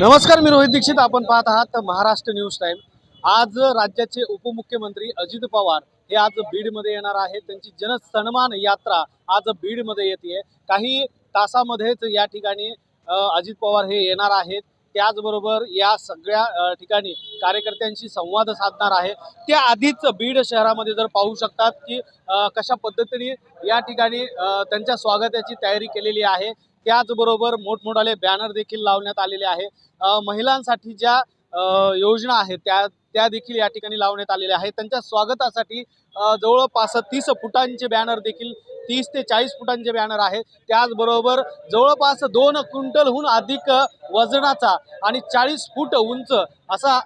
नमस्कार मी रोहित दीक्षित. आपण पाहत आहात महाराष्ट्र न्यूज टाइम. आज राज्याचे उपमुख्यमंत्री अजित पवार हे आज बीडमध्ये येणार आहेत. त्यांची जनसन्मान यात्रा आज बीडमध्ये येते. काही तासामध्येच या ठिकाणी अजित पवार हे येणार आहेत. त्याचबरोबर या सगळ्या ठिकाणी कार्यकर्त्यांशी संवाद साधणार आहे. त्या आधीच बीड शहरामध्ये जर पाहू शकतात की कशा पद्धतीने या ठिकाणी त्यांच्या स्वागताची तयारी केलेली आहे. त्याचबरोबर मोठमोठाले बॅनर देखील लावण्यात आलेले आहे. महिलांसाठी ज्या योजना आहेत त्या त्या देखील या ठिकाणी लावण्यात आलेल्या आहेत. त्यांच्या स्वागतासाठी जवळपास तीस फुटांचे बॅनर देखील तीस ते चाळीस फुटांचे बॅनर आहे त्याचबरोबर जवळपास दोन क्विंटलहून अधिक वजनाचा आणि चाळीस फूट उंच असा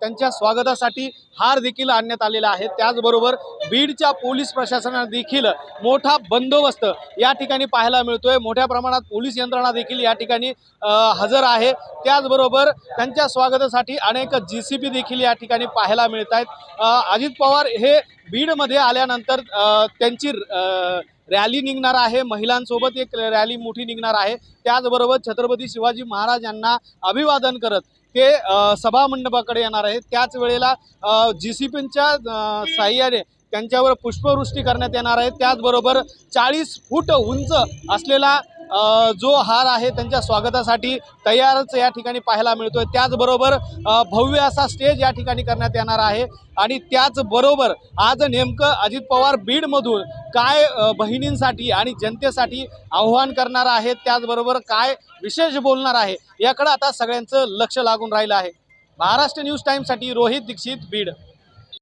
त्यांच्या स्वागतासाठी हार देखील आणण्यात आलेला आहे. त्याचबरोबर बीडच्या पोलीस प्रशासनाने देखील मोठा बंदोबस्त या ठिकाणी पाहायला मिळतोय. मोठ्या प्रमाणात पोलीस यंत्रणा देखील या ठिकाणी हजर आहे. त्याचबरोबर त्यांच्या स्वागतासाठी अनेक जी सी पी देखील या ठिकाणी पाहायला मिळत आहेत अजित पवार हे बीडमध्ये आल्यानंतर त्यांची रॅली निघणार आहे. महिलांसोबत एक रॅली मोठी निघणार आहे. त्याचबरोबर छत्रपती शिवाजी महाराज यांना अभिवादन करत ते सभामंडपाकडे येणार आहेत. त्याच वेळेला जी सी पीच्या साह्याने त्यांच्यावर पुष्पवृष्टी करण्यात येणार आहे. त्याचबरोबर चाळीस फूट उंच असलेला जो हार आहे त्यांच्या स्वागतासाठी तयारच या ठिकाणी पाहायला मिळतोय. त्याचबरोबर भव्य असा स्टेज या ठिकाणी करण्यात येणार आहे. आणि त्याचबरोबर आज नेमकं अजित पवार बीडमधून काय बहिणींसाठी आणि जनतेसाठी आव्हान करणार आहेत त्याचबरोबर काय विशेष बोलणार आहे याकडं आता सगळ्यांचं लक्ष लागून राहिलं आहे. महाराष्ट्र न्यूज टाईमसाठी रोहित दीक्षित बीड.